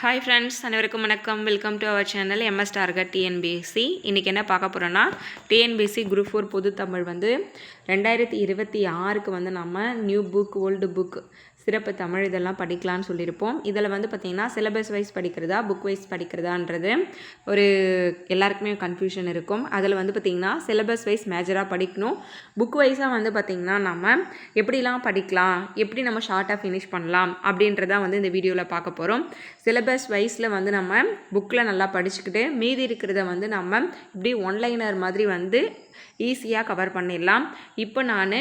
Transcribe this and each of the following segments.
Hi friends அனைவருக்கும் வணக்கம். Welcome to our channel MS target TNPSC இன்றைக்கி என்ன பார்க்க போகிறோன்னா டிஎன்பிஎஸ்சி குரூப் ஃபோர் பொது தமிழ் வந்து ரெண்டாயிரத்தி இருபத்தி ஆறுக்கு வந்து நம்ம நியூ புக் ஓல்டு புக் சிறப்பு தமிழ் இதெல்லாம் படிக்கலாம்னு சொல்லியிருப்போம். இதில் வந்து பார்த்திங்கன்னா சிலபஸ் வைஸ் படிக்கிறதா புக் வைஸ் படிக்கிறதான்றது ஒரு எல்லாருக்குமே கன்ஃபியூஷன் இருக்கும். அதில் வந்து பார்த்திங்கன்னா சிலபஸ் வைஸ் மேஜராக படிக்கணும். புக் வைஸாக வந்து பார்த்திங்கன்னா நம்ம எப்படிலாம் படிக்கலாம் எப்படி நம்ம ஷார்ட்டாக ஃபினிஷ் பண்ணலாம் அப்படின்றதான் வந்து இந்த வீடியோவில் பார்க்க போகிறோம் சிலபஸ் வைஸில் வந்து நம்ம புக்கில் நல்லா படிச்சுக்கிட்டு மீதி இருக்கிறத வந்து நம்ம இப்படி ஒன்லைனர் மாதிரி வந்து ஈஸியாக கவர் பண்ணிடலாம். இப்போ நான்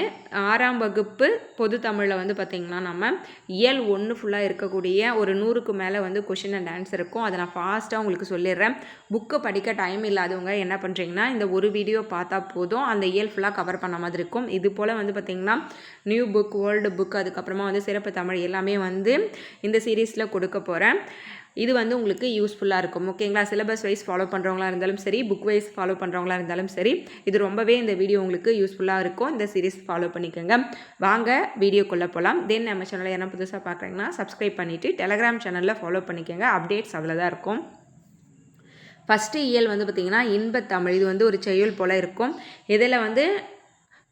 ஆறாம் வகுப்பு பொது தமிழில் வந்து பார்த்திங்கன்னா நம்ம இயல் ஒன்று ஃபுல்லாக இருக்கக்கூடிய ஒரு நூறுக்கு மேலே வந்து கொஷின் அண்ட் ஆன்சர் இருக்கும். அதை நான் ஃபாஸ்ட்டாக உங்களுக்கு சொல்லிடுறேன். புக்கு படிக்க டைம் இல்லாதவங்க என்ன பண்ணுறீங்கன்னா இந்த ஒரு வீடியோ பார்த்தா போதும். அந்த இயல் ஃபுல்லாக கவர் பண்ண மாதிரி இருக்கும். இது போல் வந்து பார்த்திங்கன்னா நியூ புக் வேர்ல்டு புக் அதுக்கப்புறமா வந்து சிறப்பு தமிழ் எல்லாமே வந்து இந்த சீரீஸில் கொடுக்க போகிறேன் இது வந்து உங்களுக்கு யூஸ்ஃபுல்லாக இருக்கும். ஓகேங்களா சிலபஸ் வைஸ் ஃபாலோ பண்ணுறவங்களா இருந்தாலும் சரி புக் வைஸ் ஃபாலோ பண்ணுறவங்களா இருந்தாலும் சரி இது ரொம்பவே இந்த வீடியோ உங்களுக்கு யூஸ்ஃபுல்லாக இருக்கும். இந்த சீரீஸ் ஃபாலோ பண்ணிக்கோங்க. வாங்க வீடியோக்குள்ளே போகலாம் தென் நம்ம சேனலில் என்ன புதுசாக பார்க்குறீங்கன்னா சப்ஸ்கிரைப் பண்ணிவிட்டு டெலகிராம் சேனலில் ஃபாலோ பண்ணிக்கோங்க. அப்டேட்ஸ் அதில் தான் இருக்கும் ஃபஸ்ட்டு இயல் வந்து பார்த்திங்கன்னா இன்பத்தமிழ் இது வந்து ஒரு செய்யுள் போல் இருக்கும். இதில் வந்து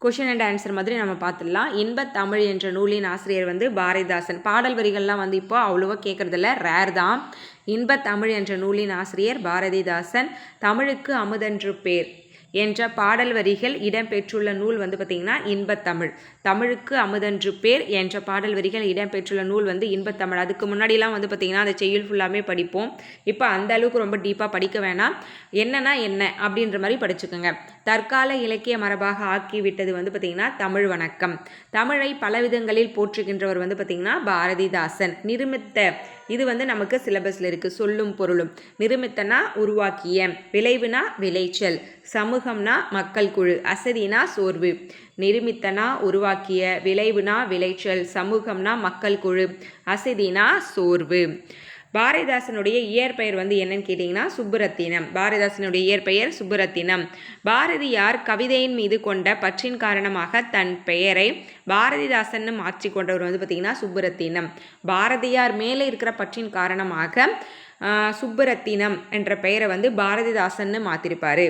கொஷின் அண்ட் ஆன்சர் மாதிரி நம்ம பார்த்துடலாம். இன்பத் தமிழ் என்ற நூலின் ஆசிரியர் வந்து பாரதிதாசன். பாடல் வரிகள்லாம் வந்து இப்போ அவ்வளோவா கேட்குறதில்ல ரேர் தான். இன்ப தமிழ் என்ற நூலின் ஆசிரியர் பாரதிதாசன். தமிழுக்கு அமுதன்று பேர். என்ற பாடல் வரிகள் இடம்பெற்றுள்ள நூல் வந்து பார்த்திங்கன்னா இன்பத்தமிழ். தமிழுக்கு அமுதன்று பேர் என்ற பாடல் வரிகள் இடம்பெற்றுள்ள நூல் வந்து இன்பத்தமிழ். அதுக்கு முன்னாடிலாம் வந்து பார்த்திங்கன்னா அந்த செய்யுள் ஃபுல்லாமே படிப்போம். இப்போ அந்த அளவுக்கு ரொம்ப டீப்பாக படிக்க வேணாம். என்னன்னா என்ன அப்படின்ற மாதிரி படிச்சுக்கோங்க. தற்கால இலக்கிய மரபாக ஆக்கிவிட்டது வந்து பார்த்திங்கன்னா தமிழ் வணக்கம். தமிழை பலவிதங்களில் போற்றுகின்றவர் வந்து பார்த்திங்கன்னா பாரதிதாசன். நிருமித்த இது வந்து நமக்கு சிலபஸில் இருக்குது சொல்லும் பொருளும். நிருமித்தனா உருவாக்கிய. விளைவுனா விளைச்சல். சமூகம்னா மக்கள் குழு. அசதினா சோர்வு. நிருமித்தனா உருவாக்கிய. விளைவுனா விளைச்சல். சமூகம்னா மக்கள் குழு. அசதினா சோர்வு. பாரதிதாசனுடைய இயற்பெயர் வந்து என்னன்னு கேட்டிங்கன்னா சுப்புரத்தினம். பாரதிதாசனுடைய இயற்பெயர் சுப்புரத்தினம். பாரதியார் கவிதையின் மீது கொண்ட பற்றின் காரணமாக தன் பெயரை பாரதிதாசன் மாற்றி கொண்டவர் வந்து பார்த்திங்கன்னா சுப்புரத்தினம். பாரதியார் மேலே இருக்கிற பற்றின் காரணமாக சுப்புரத்தினம் என்ற பெயரை வந்து பாரதிதாசன் மாற்றிருப்பார்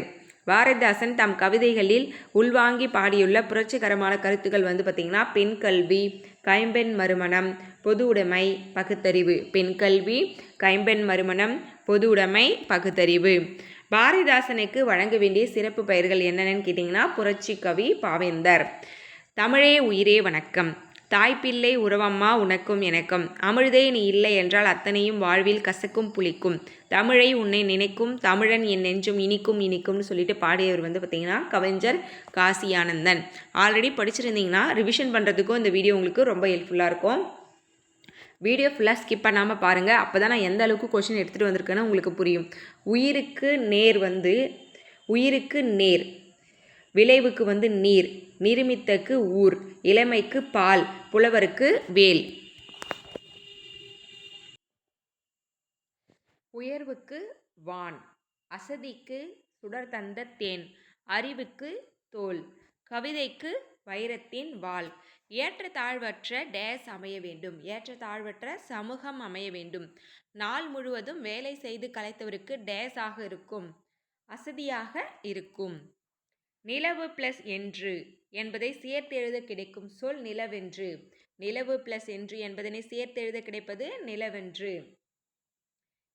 பாரதிதாசன் தம் கவிதைகளில் உள்வாங்கி பாடியுள்ள புரட்சிகரமான கருத்துக்கள் வந்து பார்த்திங்கன்னா பெண் கல்வி கைம்பெண் மறுமணம் பொது உடைமை பகுத்தறிவு. பெண் கல்வி கைம்பெண் மறுமணம் பொது உடைமை பகுத்தறிவு. பாரதிதாசனுக்கு வழங்க வேண்டிய சிறப்பு பெயர்கள் என்னென்னு கேட்டிங்கன்னா புரட்சி கவி பாவேந்தர். தமிழே உயிரே வணக்கம். தாய்ப்பிள்ளை உறவம்மா உனக்கும் எனக்கும். அமிழ்தே நீ இல்லை என்றால் அத்தனையும் வாழ்வில் கசக்கும் புளிக்கும். தமிழை உன்னை நினைக்கும் தமிழன் என் நெஞ்சும் இனிக்கும் இனிக்கும்னு சொல்லிட்டு பாடியவர் வந்து பார்த்திங்கன்னா கவிஞர் காசி ஆனந்தன் ஆல்ரெடி படிச்சிருந்தீங்கன்னா ரிவிஷன் பண்ணுறதுக்கும் இந்த வீடியோ உங்களுக்கு ரொம்ப ஹெல்ப்ஃபுல்லாக இருக்கும். வீடியோ ஃபுல்லாக ஸ்கிப் பண்ணாமல் பாருங்கள் அப்போ தான் நான் எந்த அளவுக்கு கொஷின் எடுத்துகிட்டு வந்திருக்கேன்னு உங்களுக்கு புரியும். உயிருக்கு நேர் வந்து உயிருக்கு நேர் விளைவுக்கு வந்து நீர். நிருமித்தக்கு ஊர் இளமைக்கு பால் புலவருக்கு வேல். உயர்வுக்கு வான் அசதிக்கு சுடர் தந்த தேன் அறிவுக்கு தோல் கவிதைக்கு வைரத்தின் வாள். ஏற்ற தாழ்வற்ற டேஸ் அமைய வேண்டும். ஏற்ற தாழ்வற்ற சமூகம் அமைய வேண்டும். நாள் முழுவதும் வேலை செய்து கலைத்தவருக்கு டேஸ் ஆக இருக்கும். அசதியாக இருக்கும். நிலவு பிளஸ் என்று என்பதை சேர்த்தெழுத கிடைக்கும் சொல் நிலவென்று. நிலவு பிளஸ் என்று என்பதனை சேர்த்தெழுத கிடைப்பது நிலவென்று.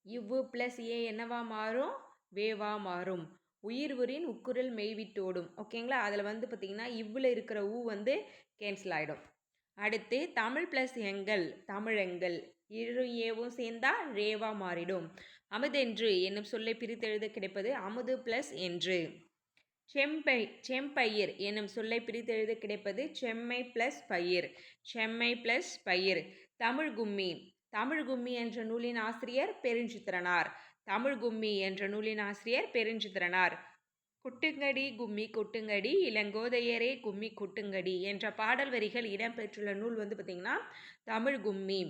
இவ்வு பிளஸ் ஏ என்னவா மாறும்? வேவா மாறும். உயிர் உரின் உக்குரல் மெய்விட்டோடும். ஓகேங்களா அதில் வந்து பார்த்திங்கன்னா இவ்வில் இருக்கிற ஊ வந்து கேன்சல் ஆகிடும் அடுத்து தமிழ் ப்ளஸ் எங்கள் தமிழெங்கள். இரு ஏவும் சேர்ந்தா ரேவா மாறிடும். அமுதென்று என்னும் சொல்லை பிரித்தெழுத கிடைப்பது அமுது ப்ளஸ் என்று. செம்பை செம்பயிர் எனும் சொல்லை பிரித்தெழுத கிடைப்பது செம்மை ப்ளஸ் பயிர். செம்மை ப்ளஸ் பயிர். தமிழ் கும்மி. தமிழ் கும்மி என்ற நூலின் ஆசிரியர் பெருஞ்சித்திரனார். தமிழ் கும்மி என்ற நூலின் ஆசிரியர் பெருஞ்சித்திரனார். குட்டுங்கடி கும்மி குட்டுங்கடி இளங்கோதையரே கும்மி குட்டுங்கடி என்ற பாடல் வரிகள் இடம்பெற்றுள்ள நூல் வந்து பார்த்திங்கன்னா தமிழ் கும்மி.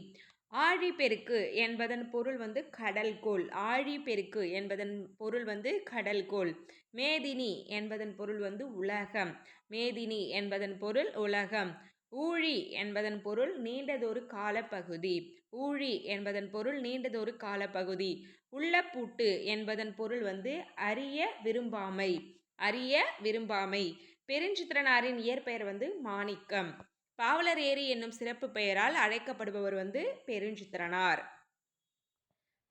ஆழிப்பெருக்கு என்பதன் பொருள் வந்து கடல்கோள். ஆழிப்பெருக்கு என்பதன் பொருள் வந்து கடல்கோள். மேதினி என்பதன் பொருள் வந்து உலகம். மேதினி என்பதன் பொருள் உலகம். ஊழி என்பதன் பொருள் நீண்டதொரு காலப்பகுதி. ஊழி என்பதன் பொருள் நீண்டதொரு காலப்பகுதி. உள்ளப்பூட்டு என்பதன் பொருள் வந்து அறிய விரும்பாமை. அறிய விரும்பாமை. பெருஞ்சித்திரனாரின் இயற்பெயர் வந்து மாணிக்கம். பாவலர் ஏரி என்னும் சிறப்பு பெயரால் அழைக்கப்படுபவர் வந்து பெருஞ்சித்திரனார்.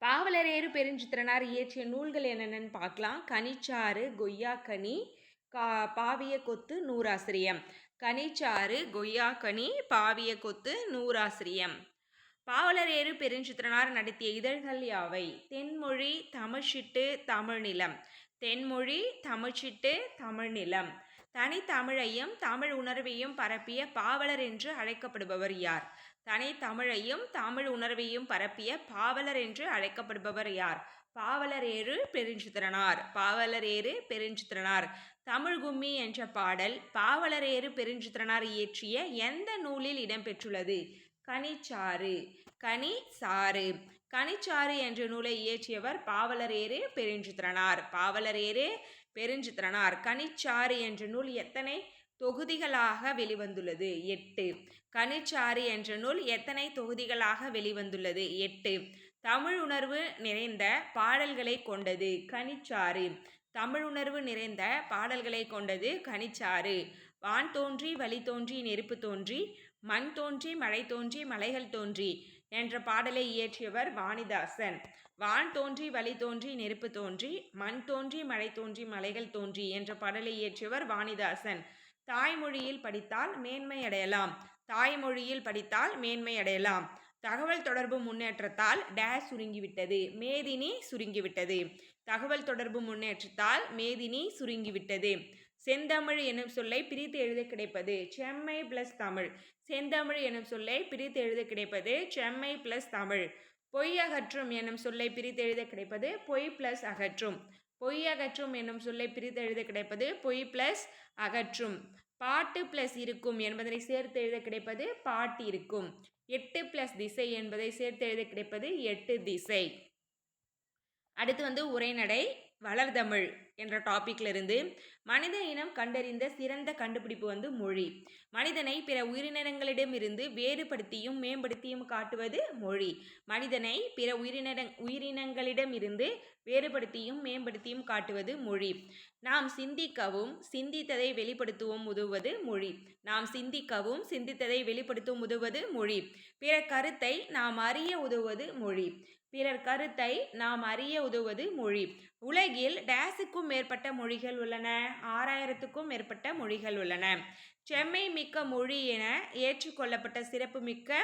பாவலரேறு பெருஞ்சித்திரனார் இயற்றிய நூல்கள் என்னென்னு பார்க்கலாம். கனிச்சாறு கொய்யாக்கனி கா பாவிய கொத்து நூறாசிரியம். கனிச்சாறு கொய்யாக்கனி பாவிய கொத்து நூறாசிரியம். பாவலரேறு பெருஞ்சித்திரனார் நடத்திய இதழ்கள் யாவை? தென்மொழி தமிழ்ச்சிட்டு தமிழ்நிலம். தென்மொழி தமிழ்ச்சிட்டு தமிழ்நிலம். தனித்தமிழையும் தமிழ் உணர்வையும் பரப்பிய பாவலர் என்று அழைக்கப்படுபவர் யார்? தனித்தமிழையும் தமிழ் உணர்வையும் பரப்பிய பாவலர் என்று அழைக்கப்படுபவர் யார்? பாவலர் ஏறு பெருஞ்சித்திரனார். பாவலர் ஏறு பெருஞ்சித்திரனார். தமிழ் கும்மி என்ற பாடல் பாவலர் ஏறு பெருஞ்சித்திரனார் இயற்றிய எந்த நூலில் இடம்பெற்றுள்ளது? கனிச்சாறு. கனி சாறு கனிச்சாறு என்ற நூலை இயற்றியவர் பாவலர் ஏறு பெருஞ்சித்திரனார். பாவலர் ஏறு பெருஞ்சித்திரனார். கனிச்சாறு என்ற நூல் எத்தனை தொகுதிகளாக வெளிவந்துள்ளது? எட்டு. கனிச்சாறு என்ற நூல் எத்தனை தொகுதிகளாக வெளிவந்துள்ளது? எட்டு. தமிழ் உணர்வு நிறைந்த பாடல்களை கொண்டது கனிச்சாறு. தமிழ் உணர்வு நிறைந்த பாடல்களை கொண்டது கனிச்சாறு. வான் தோன்றி வழி தோன்றி நெருப்பு தோன்றி மண் தோன்றி மழை தோன்றி மலைகள் தோன்றி என்ற பாடலை இயற்றியவர் வாணிதாசன். வான் தோன்றி வழி தோன்றி நெருப்பு தோன்றி மண் தோன்றி மழை தோன்றி மலைகள் தோன்றி என்ற பாடலை இயற்றியவர் வாணிதாசன். தாய்மொழியில் படித்தால் மேன்மை அடையலாம். தாய்மொழியில் படித்தால் மேன்மை அடையலாம். தகவல் தொடர்பு முன்னேற்றத்தால் டேஷ் சுருங்கிவிட்டது மேதினி சுருங்கிவிட்டது. தகவல் தொடர்பு முன்னேற்றத்தால் மேதினி சுருங்கிவிட்டது. செந்தமிழ் எனும் சொல்லை பிரித்து எழுத கிடைப்பது. செம்மை பிளஸ் தமிழ். செந்தமிழ் எனும் சொல்லை பிரித்து எழுத கிடைப்பது செம்மை பிளஸ் தமிழ். பொய் அகற்றும் எனும் சொல்லை பிரித்து எழுத கிடைப்பது பொய் பிளஸ் அகற்றும். பொய் அகற்றும் என்னும் சொல்லை பிரித்து எழுத கிடைப்பது பொய் பிளஸ் அகற்றும். பாட்டு பிளஸ் இருக்கும் என்பதனை சேர்த்து எழுத கிடைப்பது பாட்டு இருக்கும். எட்டு பிளஸ் திசை என்பதை சேர்த்து எழுத கிடைப்பது எட்டு திசை. அடுத்து வந்து உரைநடை. வளர்தமிழ் என்ற டாப்பிக்ல இருந்து மனித இனம் கண்டறிந்த சிறந்த கண்டுபிடிப்பு வந்து மொழி. மனிதனை பிற உயிரினங்களிடமிருந்து வேறுபடுத்தியும் மேம்படுத்தியும் காட்டுவது மொழி. மனிதனை பிற உயிரின உயிரினங்களிடமிருந்து வேறுபடுத்தியும் மேம்படுத்தியும் காட்டுவது மொழி. நாம் சிந்திக்கவும் சிந்தித்ததை வெளிப்படுத்தவும் உதவுவது மொழி. நாம் சிந்திக்கவும் சிந்தித்ததை வெளிப்படுத்தவும் உதவுவது மொழி. பிற கருத்தை நாம் அறிய உதவுவது மொழி. பிறர் கருத்தை நாம் அறிய உதவுவது மொழி. உலகில் டேஸுக்கும் மேற்பட்ட மொழிகள் உள்ளன. ஆறாயிரத்துக்கும் மேற்பட்ட மொழிகள் உள்ளன. செம்மை மிக்க மொழி என ஏற்றுக்கொள்ளப்பட்ட சிறப்பு மிக்க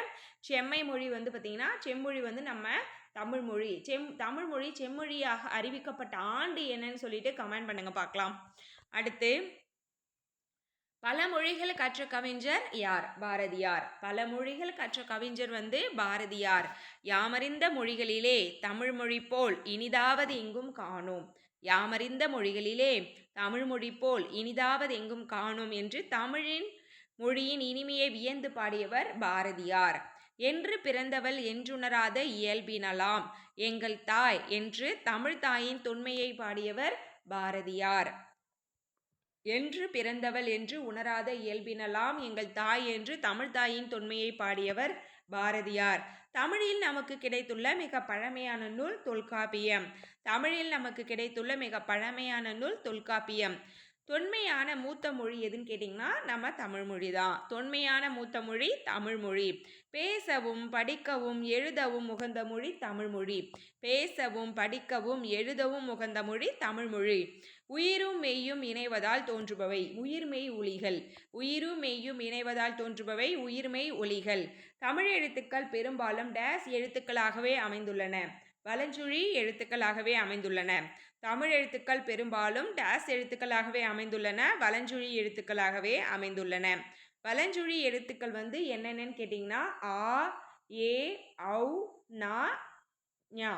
செம்மை மொழி வந்து பார்த்திங்கன்னா செம்மொழி வந்து நம்ம தமிழ் மொழி. செம் தமிழ் மொழி செம்மொழியாக அறிவிக்கப்பட்ட ஆண்டு என்னன்னு சொல்லிட்டு கமெண்ட் பண்ணுங்க பார்க்கலாம். அடுத்து பல மொழிகள் கற்ற கவிஞர் யார்? பாரதியார். பல மொழிகள் கற்ற கவிஞர் வந்து பாரதியார். யாமறிந்த மொழிகளிலே தமிழ் மொழி போல் இனிதாவது எங்கும் காணோம். யாமறிந்த மொழிகளிலே தமிழ் மொழி போல் இனிதாவது எங்கும் காணோம் என்று தமிழின் மொழியின் இனிமையை வியந்து பாடியவர் பாரதியார். என்று பிறந்தவள் என்றுணராத இயல்பினலாம். எங்கள் தாய் என்று தமிழ் தாயின் தொன்மையை பாடியவர் பாரதியார். என்று பிறந்தவள் என்று உணராத இயல்பினலாம் எங்கள் தாய் என்று தமிழ் தாயின் தொன்மையை பாடியவர் பாரதியார். தமிழில் நமக்கு கிடைத்துள்ள மிக பழமையான நூல் தொல்காப்பியம். தமிழில் நமக்கு கிடைத்துள்ள மிக பழமையான நூல் தொல்காப்பியம். தொன்மையான மூத்த மொழி எதுன்னு கேட்டிங்கன்னா நம்ம தமிழ் மொழி தான் தொன்மையான மூத்த மொழி தமிழ் மொழி. பேசவும் படிக்கவும் எழுதவும் உகந்த மொழி தமிழ் மொழி. பேசவும் படிக்கவும் எழுதவும் உகந்த மொழி தமிழ் மொழி. உயிரும் மெய்யும் இணைவதால் தோன்றுபவை. உயிர்மெய் ஒளிகள் உயிரும் மெய்யும் இணைவதால் தோன்றுபவை. உயிர்மெய் ஒளிகள் தமிழ் எழுத்துக்கள் பெரும்பாலும் டேஸ் எழுத்துக்களாகவே அமைந்துள்ளன. வலஞ்சுழி எழுத்துக்களாகவே அமைந்துள்ளன. தமிழ் எழுத்துக்கள் பெரும்பாலும் டேஸ் எழுத்துக்களாகவே அமைந்துள்ளன. வலஞ்சுழி எழுத்துக்களாகவே அமைந்துள்ளன. வலஞ்சுழி எழுத்துக்கள் வந்து என்னென்னு கேட்டிங்கன்னா ஆ ஏ ஔ நா ஞா.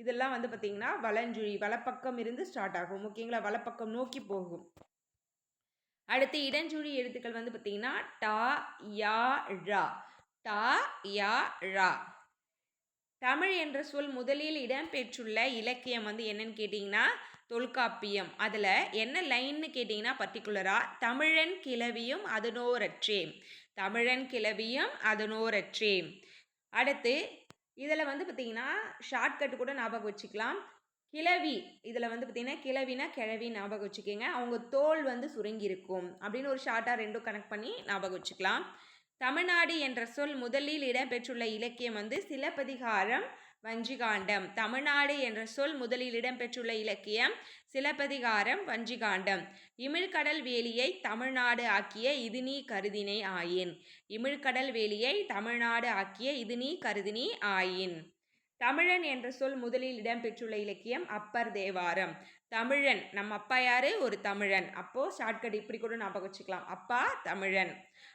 இதெல்லாம் வந்து பார்த்திங்கன்னா வலஞ்சுழி வலப்பக்கம் இருந்து ஸ்டார்ட் ஆகும். ஓகேங்களா வலப்பக்கம் நோக்கி போகும். அடுத்து இடஞ்சுழி எழுத்துக்கள் வந்து பார்த்திங்கன்னா டா யா ழா. டா யா ழா. தமிழ் என்ற சொல் முதலில் இடம்பெற்றுள்ள இலக்கியம் வந்து என்னன்னு கேட்டிங்கன்னா தொல்காப்பியம். அதில் என்ன லைன்னு கேட்டிங்கன்னா பர்டிகுலராக தமிழன் கிளவியும் அதனோரற்றே. தமிழன் கிளவியும் அதனோரற்றே. அடுத்து இதில் வந்து பார்த்திங்கன்னா ஷார்ட்கட் கூட ஞாபகம் வச்சுக்கலாம். கிளவி இதில் வந்து பார்த்திங்கன்னா கிளவினா கிழவி ஞாபகம் வச்சுக்கோங்க. அவங்க தோல் வந்து சுருங்கி இருக்கும் அப்படின்னு ஒரு ஷார்ட்டாக ரெண்டும் கனெக்ட் பண்ணி ஞாபகம் வச்சுக்கலாம். தமிழ்நாடு என்ற சொல் முதலில் இடம்பெற்றுள்ள இலக்கியம் வந்து சிலப்பதிகாரம் வஞ்சிகாண்டம். தமிழ்நாடு என்ற சொல் முதலில் இடம்பெற்றுள்ள இலக்கியம் சிலப்பதிகாரம் வஞ்சிகாண்டம். இமிழ்கடல் வேலியை தமிழ்நாடு ஆக்கிய இது நீ கருதினை ஆயின். இமிழ்கடல் வேலியை தமிழ்நாடு ஆக்கிய இது நீ கருதினி ஆயின். தமிழன் என்ற சொல் முதலில் இடம்பெற்றுள்ள இலக்கியம் அப்பர் தேவாரம். தமிழன். நம்ம அப்பா யாரு? ஒரு தமிழன். அப்போது ஷார்ட்கட் இப்படி கூட ஞாபகம் வச்சுக்கலாம். அப்பா தமிழன்.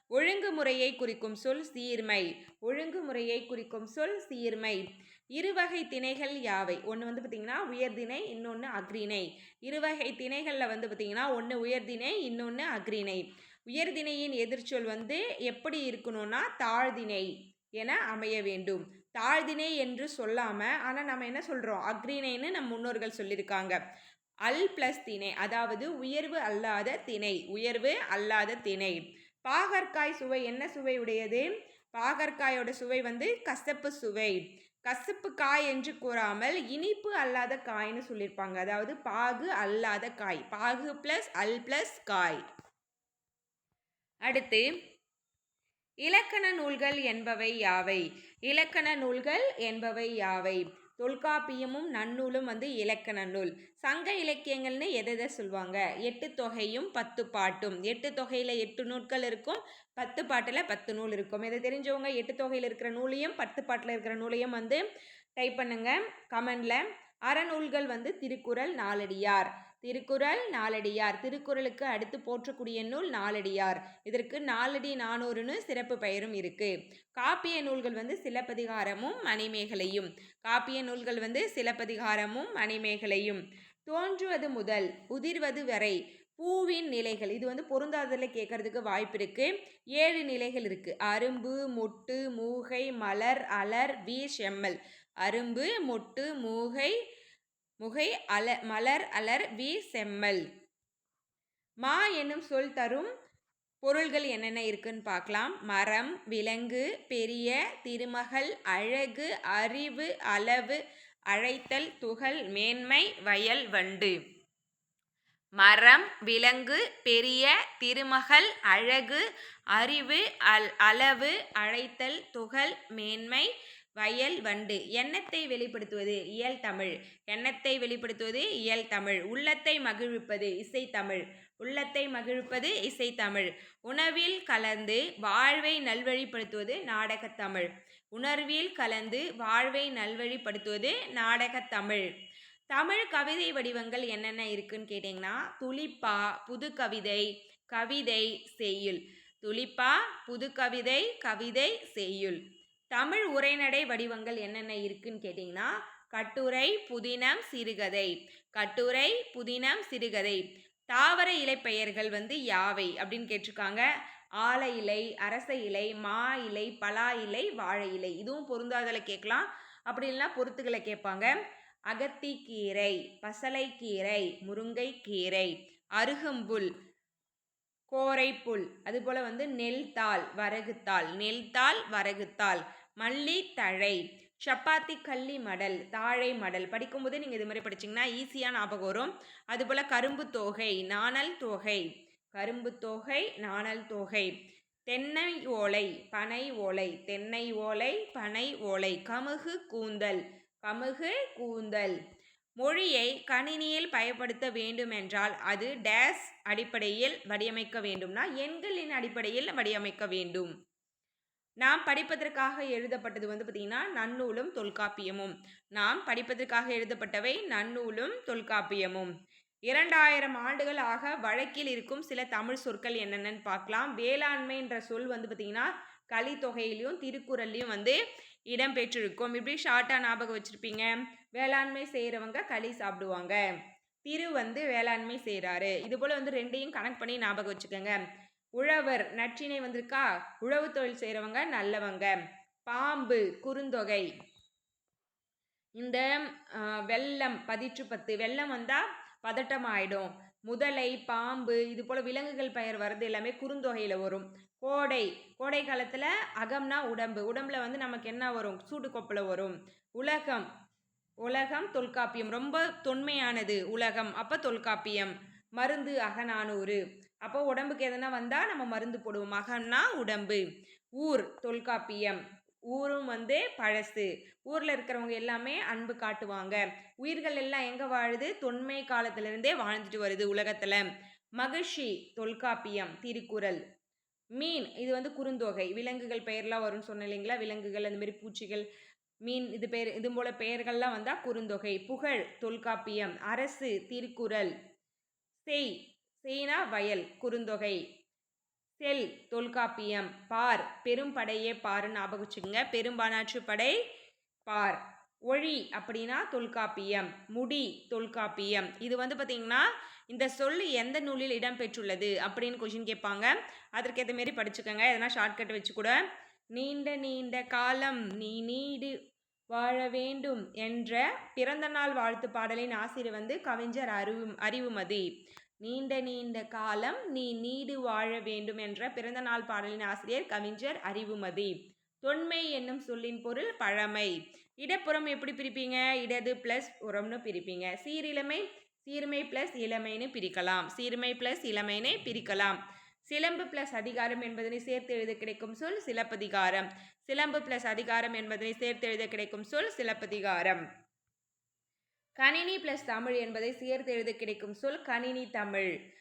ஒழுங்குமுறையை குறிக்கும் சொல் சீர்மை. ஒழுங்குமுறையை குறிக்கும் சொல் சீர்மை. இருவகை திணைகள் யாவை? ஒன்று வந்து பார்த்திங்கன்னா உயர்திணை இன்னொன்று அக்ரிணை இருவகை திணைகளில் வந்து பார்த்திங்கன்னா ஒன்று உயர்திணை இன்னொன்று அக்ரிணை உயர்திணையின் எதிர்ச்சொல் வந்து எப்படி இருக்கணும்னா தாழ்திணை என அமைய வேண்டும். தாழ்திணை என்று சொல்லாமல் ஆனால் நம்ம என்ன சொல்கிறோம் அக்ரிணைன்னு நம் முன்னோர்கள் சொல்லியிருக்காங்க. அல் ப்ளஸ் திணை அதாவது உயர்வு அல்லாத திணை உயர்வு அல்லாத திணை. பாகற்காய் சுவை என்ன சுவை உடையது? பாகற்காயோட சுவை வந்து கசப்பு சுவை. கசப்பு காய் என்று கூறாமல் இனிப்பு அல்லாத காய்னு சொல்லியிருப்பாங்க. அதாவது பாகு அல்லாத காய். பாகு ப்ளஸ் அல் ப்ளஸ் காய். அடுத்து இலக்கண நூல்கள் என்பவை யாவை? இலக்கண நூல்கள் என்பவை யாவை? தொல்காப்பியமும் நன்னூலும் வந்து இலக்கண நூல். சங்க இலக்கியங்கள்னு எதை எதை சொல்லுவாங்க? எட்டு தொகையும் பத்து பாட்டும். எட்டு தொகையில் எட்டு நூட்கள் இருக்கும். பத்து பாட்டில் பத்து நூல் இருக்கும். இதை தெரிஞ்சவங்க எட்டு தொகையில் இருக்கிற நூலையும் பத்து பாட்டில் இருக்கிற நூலையும் வந்து டைப் பண்ணுங்கள் கமெண்டில் அறநூல்கள் வந்து திருக்குறள் நாலடியார். திருக்குறள் நாலடியார். திருக்குறளுக்கு அடுத்து போற்றக்கூடிய நூல் நாலடியார். இதற்கு நாலடி நானூறுன்னு சிறப்பு பெயரும் இருக்கு. காப்பிய நூல்கள் வந்து சிலப்பதிகாரமும் மணிமேகலையும். காப்பிய நூல்கள் வந்து சிலப்பதிகாரமும் மணிமேகலையும். தோன்றுவது முதல் உதிர்வது வரை பூவின் நிலைகள். இது வந்து பொருந்தாததில் கேட்கறதுக்கு வாய்ப்பு இருக்கு. ஏழு நிலைகள் இருக்கு. அரும்பு மொட்டு மூகை மலர் அலர் வீ செம்மல். அரும்பு மொட்டு மூகை முகை அல மலர் அலர் வி செம்மல். மா என்னும் சொல் தரும் பொருள்கள் என்னென்ன இருக்குன்னு பார்க்கலாம். மரம் விலங்கு பெரிய திருமகள் அழகு அறிவு அளவு அழைத்தல் துகள் மேன்மை வயல் வண்டு. மரம் விலங்கு பெரிய திருமகள் அழகு அறிவு அல் அளவு அழைத்தல் துகள் மேன்மை வயல் வண்டு. எண்ணத்தை வெளிப்படுத்துவது இயல் தமிழ். எண்ணத்தை வெளிப்படுத்துவது இயல் தமிழ். உள்ளத்தை மகிழ்விப்பது இசை தமிழ். உள்ளத்தை மகிழ்ப்பது இசை தமிழ். உணவில் கலந்து வாழ்வை நல்வழிப்படுத்துவது நாடகத்தமிழ் உணர்வில் கலந்து வாழ்வை நல்வழிப்படுத்துவது நாடகத்தமிழ் தமிழ். கவிதை வடிவங்கள் என்னென்ன இருக்குன்னு கேட்டிங்கன்னா துளிப்பா புது கவிதை கவிதை செய்யுள். துளிப்பா புது கவிதை கவிதை செய்யுள். தமிழ் உரைநடை வடிவங்கள் என்னென்ன இருக்குன்னு கேட்டிங்கன்னா கட்டுரை புதினம் சிறுகதை. கட்டுரை புதினம் சிறுகதை. தாவர இலை பெயர்கள் வந்து யாவை அப்படின்னு கேட்டிருக்காங்க. ஆல இலை அரச இலை மா இலை பலா இலை வாழை இலை. இதுவும் பொருந்தாதல கேட்கலாம். அப்படி இல்லைன்னா பொருத்துக்களை கேட்பாங்க. அகத்திக்கீரை பசலைக்கீரை முருங்கைக்கீரை அருகம்புல் கோரைப்புல். அதுபோல் வந்து நெல் தாள் வரகுத்தாள். நெல் தாள் வரகுத்தாள். மல்லி தழை சப்பாத்தி கள்ளி மடல் தாழை மடல். படிக்கும்போதே நீங்கள் இது மாதிரி படிச்சிங்கன்னா ஈஸியாக ஞாபகம் வரும். அதுபோல் கரும்பு தோகை நாணல் தோகை. கரும்பு தோகை நாணல் தோகை. தென்னை ஓலை பனை ஓலை. தென்னை ஓலை பனை ஓலை. கமுகு கூந்தல். கமுகு கூந்தல். மொழியை கணினியில் பயன்படுத்த வேண்டுமென்றால் அது டேஸ் அடிப்படையில் வடிவமைக்க வேண்டும்னா எண்களின் அடிப்படையில் வடிவமைக்க வேண்டும். நாம் படிப்பதற்காக எழுதப்பட்டது வந்து பார்த்திங்கன்னா நன்னூலும் தொல்காப்பியமும். நாம் படிப்பதற்காக எழுதப்பட்டவை நன்னூலும் தொல்காப்பியமும். இரண்டாயிரம் ஆண்டுகள் ஆக வழக்கில் இருக்கும் சில தமிழ் சொற்கள் என்னென்னு பார்க்கலாம். வேளாண்மைன்ற சொல் வந்து பார்த்திங்கன்னா கலித்தொகையிலையும் திருக்குறள்லையும் வந்து இடம்பெற்றிருக்கும். இப்படி ஷார்ட்டாக ஞாபகம் வச்சுருப்பீங்க. வேளாண்மை செய்கிறவங்க களி சாப்பிடுவாங்க. திரு வந்து வேளாண்மை செய்கிறாரு இது போல் வந்து ரெண்டையும் கனெக்ட் பண்ணி ஞாபகம் வச்சுக்கோங்க. உழவர் நற்றினை வந்திருக்கா? உழவு தொழில் செய்கிறவங்க நல்லவங்க. பாம்பு குறுந்தொகை. இந்த வெள்ளம் பதிற்று பத்து வெள்ளம் வந்தால் பதட்டம் ஆகிடும் முதலை பாம்பு இது போல் விலங்குகள் பெயர் வர்றது எல்லாமே குறுந்தொகையில் வரும். கோடை. கோடை காலத்தில் அகம்னா உடம்பு. உடம்புல வந்து நமக்கு என்ன வரும்? சூடு கொப்பில் வரும். உலகம். உலகம் தொல்காப்பியம். ரொம்ப தொன்மையானது உலகம். அப்போ தொல்காப்பியம். மருந்து அகநானூறு. அப்போ உடம்புக்கு எதனா வந்தால் நம்ம மருந்து போடுவோம். அகன்னா உடம்பு. ஊர் தொல்காப்பியம். ஊரும் வந்து பழசு. ஊரில் இருக்கிறவங்க எல்லாமே அன்பு காட்டுவாங்க. உயிர்கள் எல்லாம் எங்கே வாழுது? தொன்மை காலத்திலிருந்தே வாழ்ந்துட்டு வருது உலகத்தில். மகிழ்ச்சி தொல்காப்பியம். திருக்குறள். மீன். இது வந்து குறுந்தொகை. விலங்குகள் பெயர்லாம் வரும்னு சொன்னேன் இல்லைங்களா? விலங்குகள் அந்த மாதிரி பூச்சிகள் மீன் இது பேர் இது போல பெயர்கள்லாம் வந்தால் குறுந்தொகை புகழ் தொல்காப்பியம் அரசு திருக்குறள் செய் செய்னா வயல் குறுந்தொகை செல் தொல்காப்பியம் பார் பெரும்படையே பாருன்னு ஞாபகம் வச்சுக்கோங்க. பெரும்பானாற்று படை பார். ஒழி அப்படின்னா தொல்காப்பியம் முடி தொல்காப்பியம். இது வந்து பார்த்திங்கன்னா இந்த சொல் எந்த நூலில் இடம்பெற்றுள்ளது அப்படின்னு கொஷின் கேட்பாங்க. அதற்கேற்ற மாரி படிச்சுக்கோங்க. எதனா ஷார்ட்கட் வச்சு கூட நீண்ட நீண்ட காலம் நீ நீடு வாழ வேண்டும் என்ற பிறந்த நாள் வாழ்த்து பாடலின் ஆசிரியர் வந்து கவிஞர் அறிவு அறிவுமதி. நீண்ட நீண்ட காலம் நீ நீடு வாழ வேண்டும் என்ற பிறந்த நாள் பாடலின் ஆசிரியர் கவிஞர் அறிவுமதி. தொன்மை என்னும் சொல்லின் பொருள் பழமை. இடப்புறம் எப்படி பிரிப்பீங்க? இடது ப்ளஸ் உரம்னு பிரிப்பீங்க. சீரிழமை சீர்மை ப்ளஸ் இளமைன்னு பிரிக்கலாம். சீர்மை ப்ளஸ் இளமைனை பிரிக்கலாம். சிலம்பு பிளஸ் அதிகாரம் என்பதனை சேர்த்து எழுத கிடைக்கும் சொல் சிலப்பதிகாரம். சிலம்பு பிளஸ் அதிகாரம் என்பதனை சேர்த்து எழுத கிடைக்கும் சொல் சிலப்பதிகாரம். கணினி பிளஸ் தமிழ் என்பதை சேர்த்து எழுத கிடைக்கும் சொல் கணினி தமிழ்.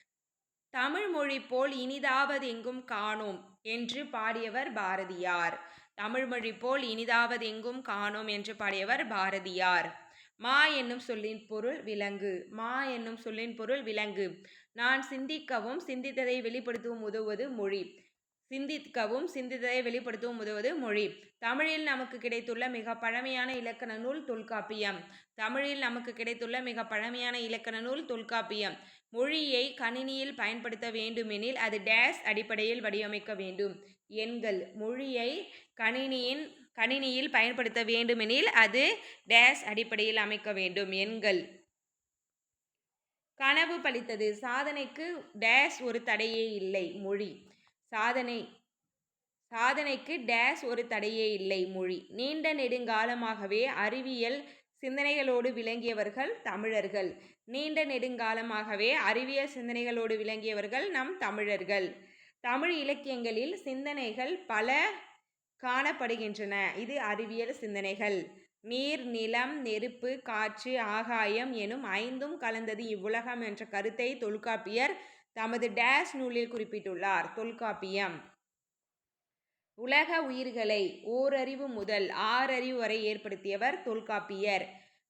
தமிழ் மொழி போல் இனிதாவது எங்கும் காணோம் என்று பாடியவர் பாரதியார். தமிழ் மொழி போல் இனிதாவது எங்கும் காணோம் என்று பாடியவர் பாரதியார். மா என்னும் சொல்லின் பொருள் விலங்கு. மா என்னும் சொல்லின் பொருள் விலங்கு. நான் சிந்திக்கவும் சிந்தித்ததை வெளிப்படுத்தவும் உதவுவது மொழி. சிந்திக்கவும் சிந்தித்ததை வெளிப்படுத்தவும் உதவுவது மொழி. தமிழில் நமக்கு கிடைத்துள்ள மிக பழமையான இலக்கண நூல் தொல்காப்பியம். தமிழில் நமக்கு கிடைத்துள்ள மிக பழமையான இலக்கண நூல் தொல்காப்பியம். மொழியை கணினியில் பயன்படுத்த வேண்டுமெனில் அது டேஸ் அடிப்படையில் வடிவமைக்க வேண்டும். எண்கள். மொழியை கணினியின் கணினியில் பயன்படுத்த வேண்டுமெனில் அது டேஸ் அடிப்படையில் அமைக்க வேண்டும். எண்கள். கனவு பளித்தது சாதனைக்கு டேஷ் ஒரு தடையே இல்லை. மொழி. சாதனை சாதனைக்கு டேஷ் ஒரு தடையே இல்லை. மொழி. நீண்ட நெடுங்காலமாகவே அறிவியல் சிந்தனைகளோடு விளங்கியவர்கள் தமிழர்கள். நீண்ட நெடுங்காலமாகவே அறிவியல் சிந்தனைகளோடு விளங்கியவர்கள் நம் தமிழர்கள். தமிழ் இலக்கியங்களில் சிந்தனைகள் பல காணப்படுகின்றன. இது அறிவியல் சிந்தனைகள். நீர் நிலம் நெருப்பு காற்று ஆகாயம் எனும் ஐந்தும் கலந்தது இவ்வுலகம் என்ற கருத்தை தொல்காப்பியர் தமது டேஸ் நூலில் குறிப்பிட்டுள்ளார். தொல்காப்பியம். உலக உயிர்களை ஓரறிவு முதல் ஆறறிவு வரை ஏற்படுத்தியவர் தொல்காப்பியர்.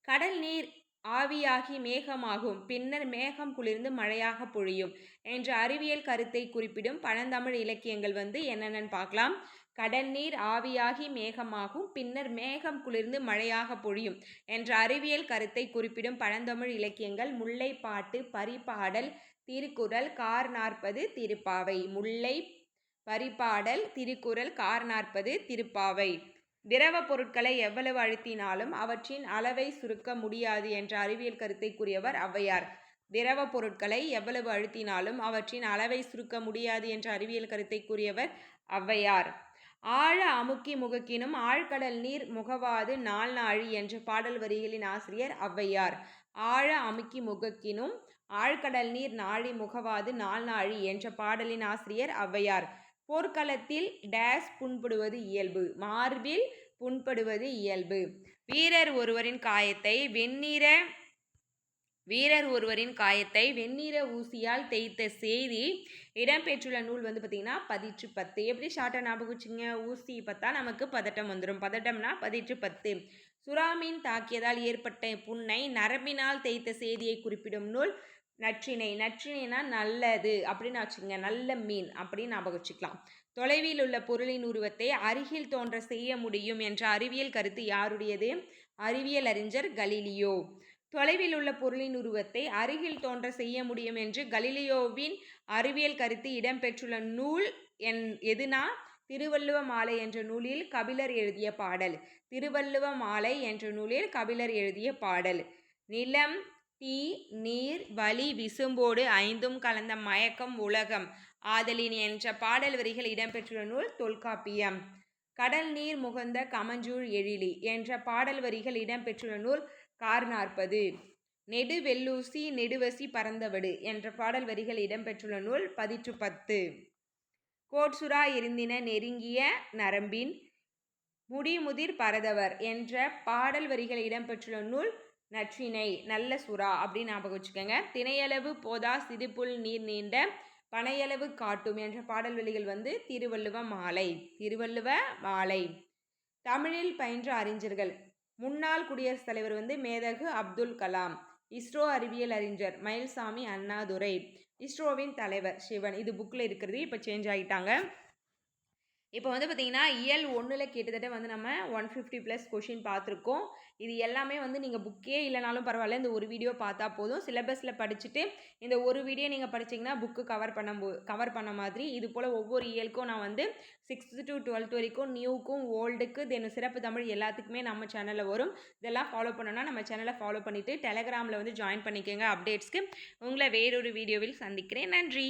கடல் நீர் ஆவியாகி மேகமாகும். பின்னர் மேகம் குளிர்ந்து மழையாக பொழியும். என்ற அறிவியல் கருத்தை குறிப்பிடும் பழந்தமிழ் இலக்கியங்கள் வந்து என்னென்னு பார்க்கலாம். கடல் நீர் ஆவியாகி மேகமாகும் பின்னர் மேகம் குளிர்ந்து மழையாக பொழியும் என்ற அறிவியல் கருத்தை குறிப்பிடும் பழந்தமிழ் இலக்கியங்கள் முல்லைப்பாட்டு பரிபாடல் திருக்குறள் கார் நாற்பது திருப்பாவை. முல்லை பரிபாடல் திருக்குறள் கார் நாற்பது திருப்பாவை. திரவ பொருட்களை எவ்வளவு அழுத்தினாலும் அவற்றின் அளவை சுருக்க முடியாது என்ற அறிவியல் கருத்தை கூறியவர் ஔவையார். திரவ பொருட்களை எவ்வளவு அழுத்தினாலும் அவற்றின் அளவை சுருக்க முடியாது என்ற அறிவியல் கருத்தை கூறியவர் ஔவையார். ஆழ அமுக்கி முகக்கினும் ஆழ்கடல் நீர் முகவாது நாள் நாழி என்ற பாடல் வரிகளின் ஆசிரியர் ஔவையார். ஆழ அமுக்கி முகக்கினும் ஆழ்கடல் நீர் நாழி முகவாது நாள் நாழி என்ற பாடலின் ஆசிரியர் ஔவையார். போர்க்களத்தில் டேஸ் புண்படுவது இயல்பு மார்பில் புண்படுவது இயல்பு. வீரர் ஒருவரின் காயத்தை வெண்ணிற வீரர் ஒருவரின் காயத்தை வெண்ணிற ஊசியால் தேய்த்த செய்தி இடம்பெற்றுள்ள நூல் வந்து பார்த்திங்கன்னா பதிற்று பத்து. எப்படி ஷார்ட்டாக ஞாபகம் வச்சுங்க? ஊசி பார்த்தா நமக்கு பதட்டம் வந்துடும் பதட்டம்னா பதிற்று பத்து. சுறாமீன் தாக்கியதால் ஏற்பட்ட புண்ணை நரம்பினால் தேய்த்த செய்தியை குறிப்பிடும் நூல் நற்றினை. நற்றினைனா நல்லது அப்படின்னு வச்சுக்கோங்க. நல்ல மீன் அப்படின்னு ஞாபகம் வச்சுக்கலாம். தொலைவில் உள்ள பொருளின் உருவத்தை அருகில் தோன்ற செய்ய முடியும் என்ற அறிவியல் கருத்து யாருடையது? அறிவியல் அறிஞர் கலீலியோ. தொலைவில் உள்ள பொருளின் உருவத்தை அருகில் தோன்ற செய்ய முடியும் என்று கலிலியோவின் அறிவியல் கருத்து இடம்பெற்றுள்ள நூல் என் எதுனா? திருவள்ளுவ மாலை என்ற நூலில் கபிலர் எழுதிய பாடல். திருவள்ளுவ மாலை என்ற நூலில் கபிலர் எழுதிய பாடல். நிலம் தீ நீர் வலி விசும்போடு ஐந்தும் கலந்த மயக்கம் உலகம். ஆதலின் என்ற பாடல் வரிகள் இடம்பெற்றுள்ள நூல் தொல்காப்பியம். கடல் நீர் முகந்த கமஞ்சூழ் எழிலி என்ற பாடல் வரிகள் இடம்பெற்றுள்ள நூல் கார் நாற்பது நெடுவெல்லூசி நெடுவசி பறந்தவடு என்ற பாடல் வரிகள் இடம்பெற்றுள்ள நூல் பதிற்று பத்து. கோட்சுரா இருந்தின நெருங்கிய நரம்பின் முடிமுதிர் பரதவர் என்ற பாடல் வரிகள் இடம்பெற்றுள்ள நூல் நற்றினை நல்ல சுறா அப்படின்னு ஞாபகம் வச்சுக்கோங்க. திணையளவு போதா சிறுபுல் நீர் நீண்ட பனையளவு காட்டும் என்ற பாடல் வரிகள் வந்து திருவள்ளுவ மாலை திருவள்ளுவ மாலை. தமிழில் பயின்ற அறிஞர்கள் முன்னாள் குடியரசுத் தலைவர் வந்து மேதகு அப்துல் கலாம் இஸ்ரோ அறிவியல் அறிஞர் மயில்சாமி அண்ணாதுரை இஸ்ரோவின் தலைவர் சிவன். இது புக்கில் இருக்கிறது இப்போ சேஞ்ச் ஆகிட்டாங்க இப்போ வந்து பார்த்திங்கன்னா இயல் ஒன்றில் கிட்டத்தட்ட வந்து நம்ம ஒன் ஃபிஃப்டி ப்ளஸ் கொஷின் பார்த்துருக்கோம். இது எல்லாமே வந்து நீங்கள் புக்கே இல்லைனாலும் பரவாயில்ல இந்த ஒரு வீடியோ பார்த்தா போதும். சிலபஸில் படிச்சுட்டு இந்த ஒரு வீடியோ நீங்கள் படிச்சிங்கன்னா புக்கு கவர் பண்ண கவர் பண்ண மாதிரி. இது போல் ஒவ்வொரு இயலுக்கும் நான் வந்து சிக்ஸ்த்து டு டுவெல்த் வரைக்கும் நியூக்கும் ஓல்டுக்கு தென் சிறப்பு தமிழ் எல்லாத்துக்குமே நம்ம சேனலில் வரும். இதெல்லாம் ஃபாலோ பண்ணோன்னா நம்ம சேனலை ஃபாலோ பண்ணிவிட்டு டெலகிராமில் வந்து ஜாயின் பண்ணிக்கோங்க அப்டேட்ஸ்க்கு உங்களை வேறொரு வீடியோவில் சந்திக்கிறேன். நன்றி.